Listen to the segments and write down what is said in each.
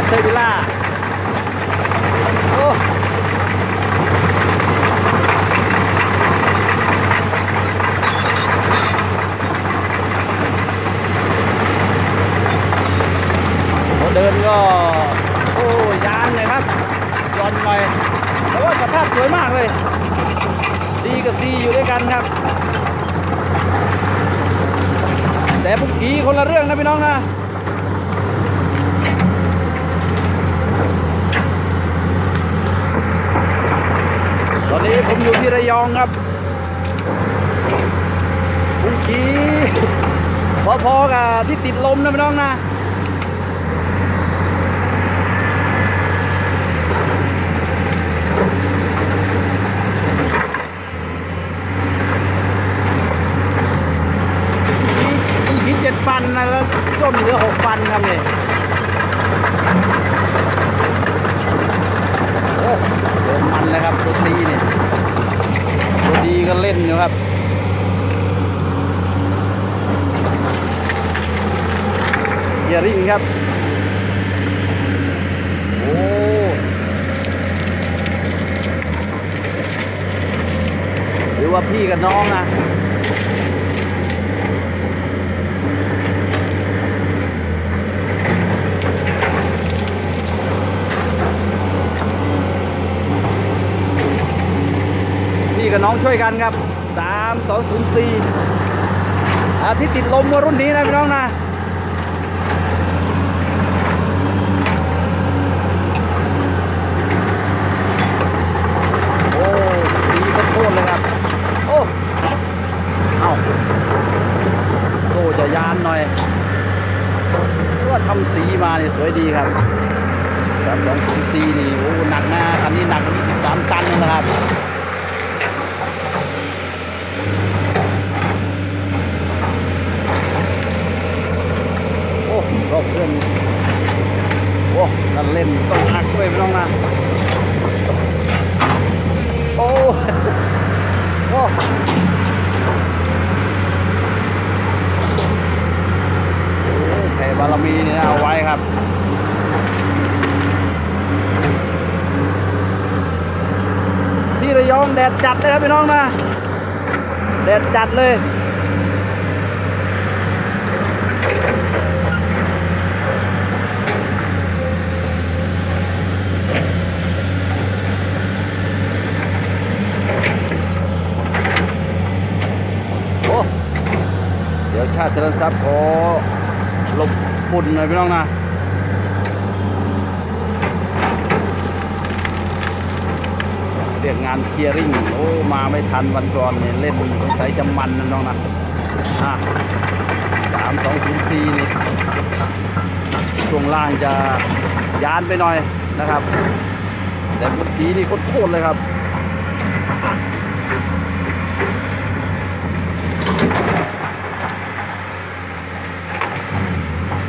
คทเทอร์วิล่าโอ้เดินก็โอ้ยานเลยครับย้อนหน่อยแต่ว่าสภาพสวยมากเลย ดีกับซีอยู่ด้วยกันครับ แต่พวกผีคนละเรื่องนะพี่น้องนะ ตอนนี้ผมอยู่ที่ระยองครับพวกผีพอๆกับที่ติดลมนะพี่น้องนะมีผีเจ็ดฟันนะแล้วร่วมเหลือหกฟันครับเนี่ย นะครับตัวซีเนี่ยตัวดีก็เล่นนะครับเฮียริงครับ โอ้หรือว่าพี่กับน้องนะ กับน้องช่วยกันครับ 3 2 0 4อาที่ติดลมว่ารุ่นนี้นะพี่น้องนะโอ้ดีโคตรเลยครับ โอ้เอ้าโตจะยานหน่อยเพราะว่าทำสีมาเนี่ยสวยดีครับสามสองศูนย์สี่นี่โอ้หนักนะคันนี้หนักยี่สิบสามตันนะครับ โอ้รอบ เครื่องโอ้นั่นเล่นต้องหักด้วยไม่ต้องนะโอ้โอ้แข่บารมีเนี่ยเอาไว้ครับที่ระยองแดดจัดเลยครับพี่น้องนะแดดจัดเลย โอ้ เดี๋ยวชาติเจริญทรัพย์ขอหลบฝุ่นหน่อยพี่น้องนะเรียกงานเคลียร์ริ่งโอ้มาไม่ทันวันก่อนเนี่ยเล่นสงสัยจะมันนะน้องนะอะสามสองศูนย์สี่นี่ช่วงล่างจะยานไปหน่อยนะครับ แต่เมื่อกี้นี่โคตรเลยครับ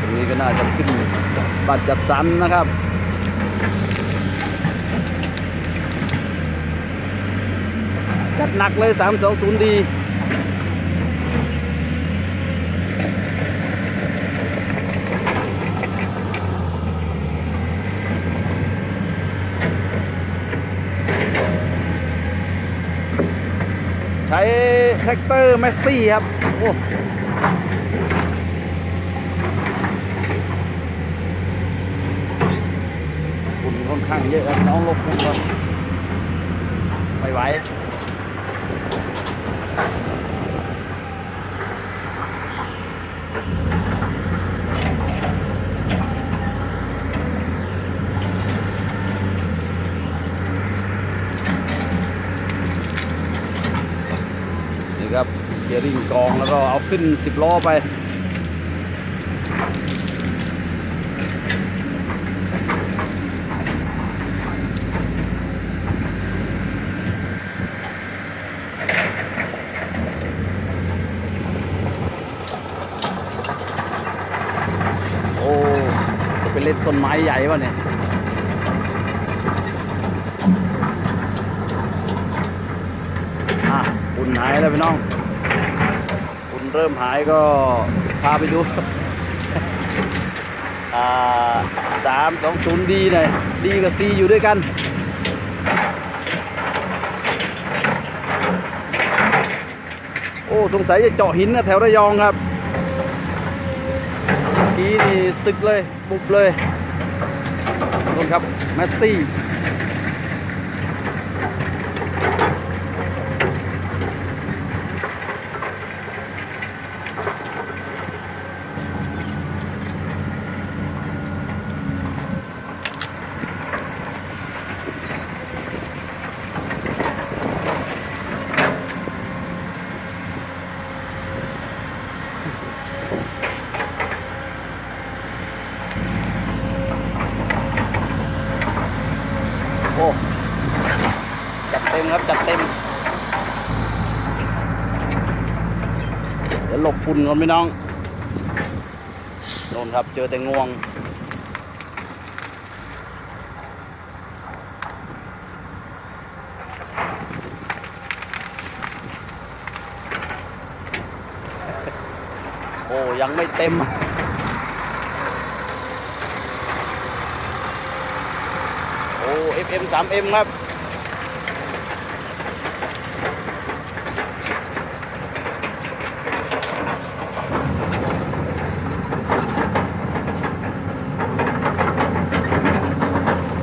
ตรงนี้ก็น่าจะขึ้น บัตรจัดสรรนะครับ จัดหนักเลย 320 ดีใช้แท็กเตอร์แมสซี่ครับ โอ้ ฝุ่น ค่อนข้างเยอะครับน้องลบฝุ่นก่อนไม่ไหวนี่ครับเกียร์ริ่งกองแล้วก็เอาขึ้น10ล้อไป โอ้จะไปเล่นต้นไม้ใหญ่วะเนี่ยอุ่นหายแล้วพี่น้องฝุ่นเริ่มหายก็พาไปดูอ่าสามสองศูนย์ดีหน่อยดีกับซีอยู่ด้วยกันโอ้สงสัยจะเจาะหินนะแถวระยองครับกี้นี่สึกเลย บุบเลย ครับแมสซี่ โอ้ จัดเต็มครับ จัดเต็ม เดี๋ยวหลบฝุ่นก่อนพี่น้องโดนครับเจอแต่งวง โอ้ยังไม่เต็มโอ้ FM 3M ครับ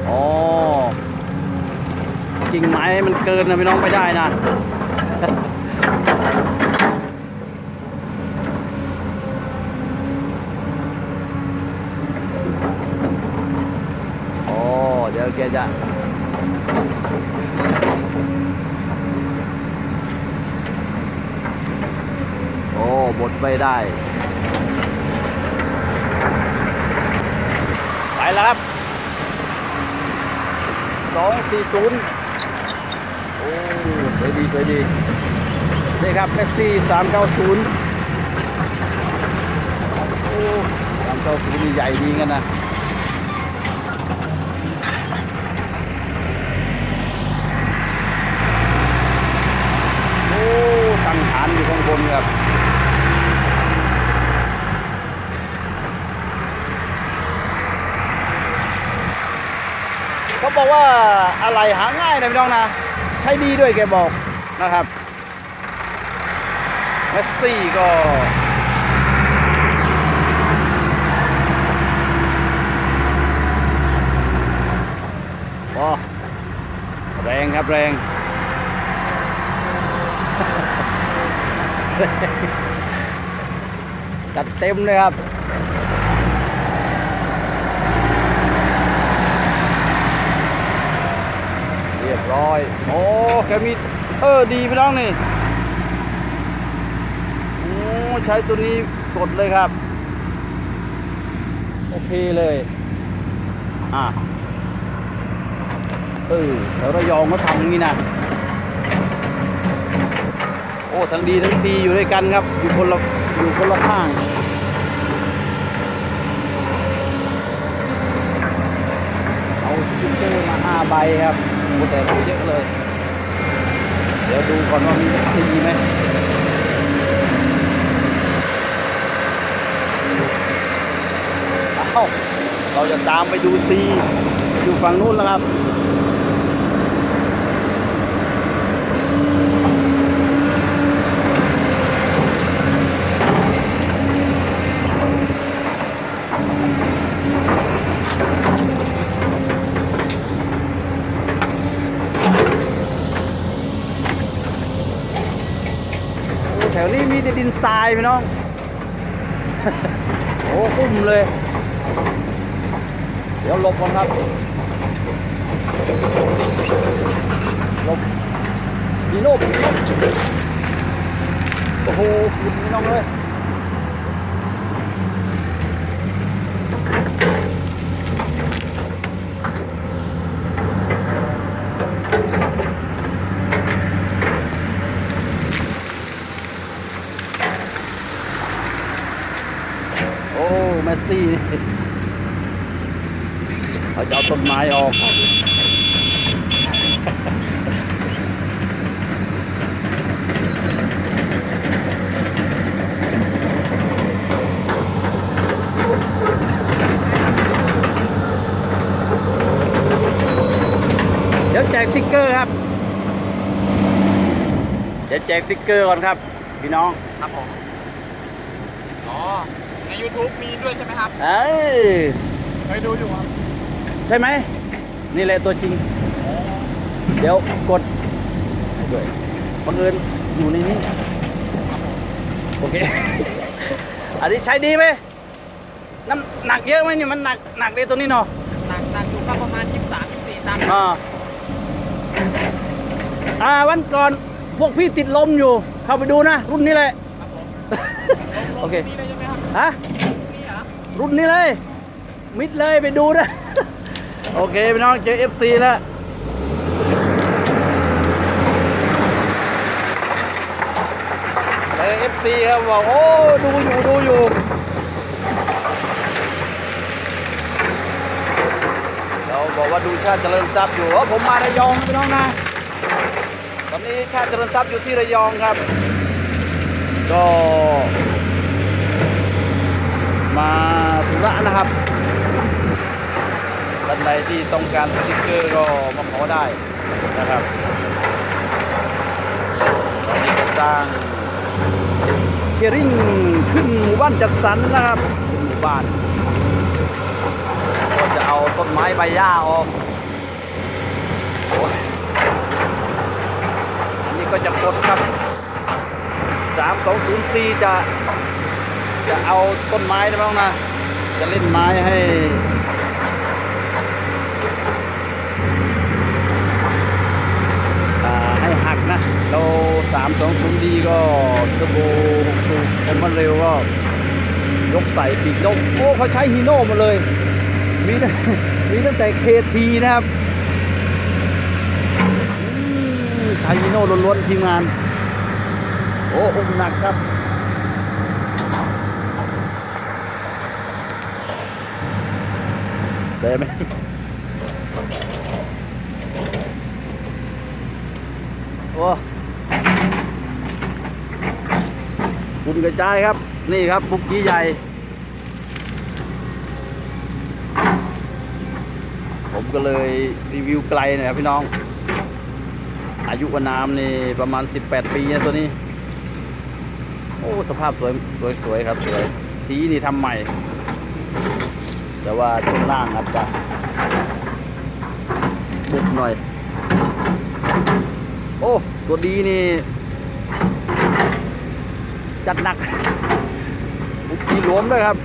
อ๋อกิ่งไม้มัน เกินนะพี่น้องไม่ได้นะโอ้เดี๋ยวแกจะโอ้บดไม่ได้ ไปแล้วครับสอง สวยดีสวยดีนี่ครับเมสซี่สามเก้าศูนย์โอ้สามเก้าศูนย์นี่ใหญ่ดีกันนะโอ้ตั้งฐานอยู่ข้างบนครับเขาบอกว่าอะไรหาง่ายนะพี่น้องนะ ช้ดีด้วยแกบอกนะครับเมสซี่ก็โอ้แรงครับแรง จัดเต็มเลยครับ ร้อยโอ้แกมีเออดีพี่น้องนี่โอ้ใช้ตัวนี้กดเลยครับ โอเคเลย อะเออแถวระยองเขาทำอย่างนี้นะโอ้ทั้งดีทั้งซีอยู่ด้วยกันครับ อยู่คนละอยู่คนละข้างเอาสติ๊กเกอร์มาห้าใบครับ โอ้แต่ดูเยอะเลย เดี๋ยวดูก่อนว่ามีซีไหมเอ้าเราจะตามไปดูซีอยู่ฝั่งนู้นแล้วครับ โอ้แถวนี้มีแต่ดิน ทรายพี่น้อง โอ้คุ้มเลย เดี๋ยวหลบก่อนครับหลบดีโน่ดีโน่โอ้โหคุณพี่น้องเลยายออกเดี๋ยวแจกติ๊กเกอร์ครับเดี๋ยวแจกติ๊กเกอร์ก่อนครับ พี่น้อง ครับผม อ๋อ ใน YouTube มีด้วยใช่ไหมครับ เอ้ยไปดูอยู่ครับ ใช่ไหม นี่แหละตัวจริง เดี๋ยวกดด้วยบังเอิญอยู่ในนี้ โอเค อันนี้ใช้ดีไหมน้ำหนักเยอะไหมเนี่ยมันหนักหนักเลยตัวนี้เนาะหนักหนักอยู่ครับประมาณ 23 24ตันอ่าอ่าวันก่อนพวกพี่ติดลมอยู่ เข้าไปดูนะ รุ่นนี้เลยครับผมโอเคนี่เลยใช่ไหมครับฮะนี่เหรอรุ่นนี้เลย มิดเลยไปดูนะ โอเคพี่น้องเจอ FC แล้วเจอ FC ครับบอกโอ้ดูอยู่ดูอยู่เราบอกว่าดูชาติเจริญทรัพย์อยู่ว่าผมมาระยองพี่น้องนะตอนนี้ชาติเจริญทรัพย์อยู่ที่ระยองครับ ก็ มาธุระนะครับ ท่านใดที่ต้องการสติกเกอร์ก็มาขอได้นะครับตอนนี้ก็สร้างเชียริ่งขึ้นหมู่บ้านจัดสรรนะครับหมู่บ้านก็จะเอาต้นไม้ใบหญ้าออกอันนี้ก็จะกดครับ3204จะจะเอาต้นไม้นะบ้างนะ จะเล่นไม้ให้ อ่า ให้หัก นะเรา320ดีก็เทอร์โบ6สูบผมมันเร็วก็ยกใส่ปีกนกโอ้เขาใช้ฮีโน่มาเลย มีตั้งมีตั้งแต่เคทีนะครับอืมใช้ฮีโน่ล้วนๆทีมงาน โอ้อุ้มหนักครับได้ไหม โอ้คุณกระจายครับ นี่ครับบุกกี้ใหญ่ ผมก็เลยรีวิวไกลหน่อยครับพี่น้อง อายุวานามนี่ประมาณ 18 ปีนะตัวนี้ โอ้ สภาพสวยสวยสวยครับสวย สีนี่ทำใหม่ แต่ว่าช่วงล่างอาจจะบุบหน่อย โอ้ ตัวดีนี่ จัดหนักบุกทีหลวมด้วยครับ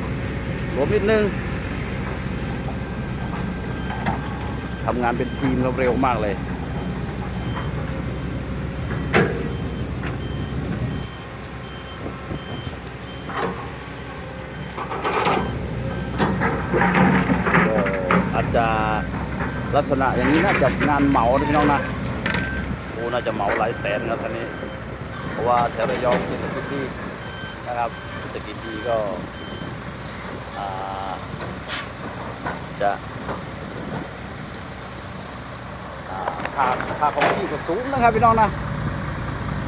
หลวมนิดนึงทำงานเป็นทีมแล้วเร็วมากเลยอาจจะลักษณะอย่างนี้น่าจะงานเหมานะพี่น้องนะ อ้น่าจะเหมาหลายแสนครับท่านนี้ เพราะว่าแถวระยองเศรษฐกิจดีนะครับเศรษฐกิจดีก็จะอ่าค่าค่าของที่ก็สูงนะครับพี่น้องนะ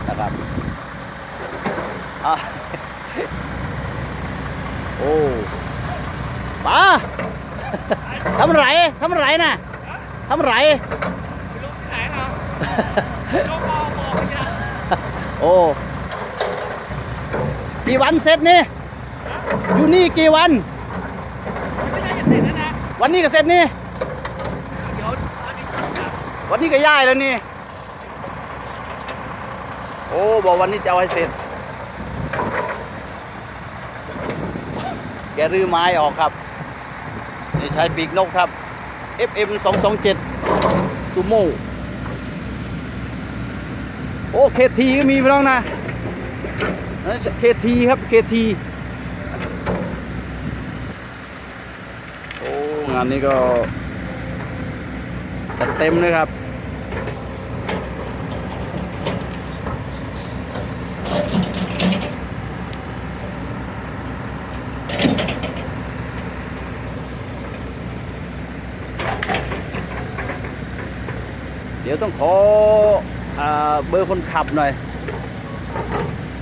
นะครับอโอ้ป้าทำไรทำไรน่ะทำไรลงที่ไหนครับลงมอ โอ้กี่วันเสร็จนี่อยู่นี่กี่วันไม่ใช่จะเสร็จแล้วนะวันนี้ก็เสร็จนี่เดี๋ยวอันนี้จะวันนี้ก็ย้ายแล้วนี่ โอ้บอกวันนี้จะเอาให้เสร็จ แกรื้อไม้ออกครับนี่ใช้ปีกนกครับ FM 227ซูโม่ โอ้เคทีก็มีพี่น้องนะเคทีครับเคทีโอ้งานนี้ก็จัดเต็มเลยครับเดี๋ยวต้องขอ เบอร์คนขับหน่อย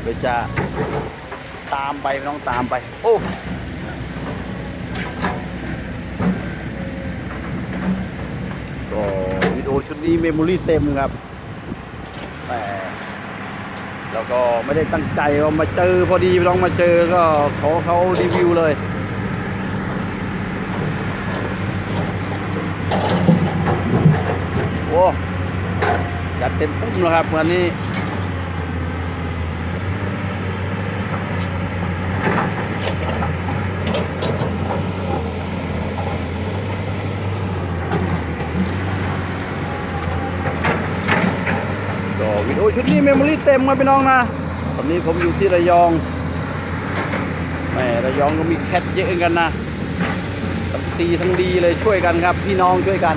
เดี๋ยวจะตามไปน้องตามไป โอ้ก็วิดีโอชุดนี้เมมโมรี่เต็มครับแต่แล้วก็ไม่ได้ตั้งใจว่ามาเจอพอดีลองมาเจอก็ขอเขารีวิวเลยโอ้ ต็มปุ้มนะครับวันนี้ก็วิดีโอชุดนี้เมมโมรี่เต็มมาพี่น้องนะ ตอนนี้ผมอยู่ที่ระยองแหม่ระยองก็มีแคทเยอะเอนกันนะทั้งซีทั้งดีเลยช่วยกันครับ พี่น้องช่วยกัน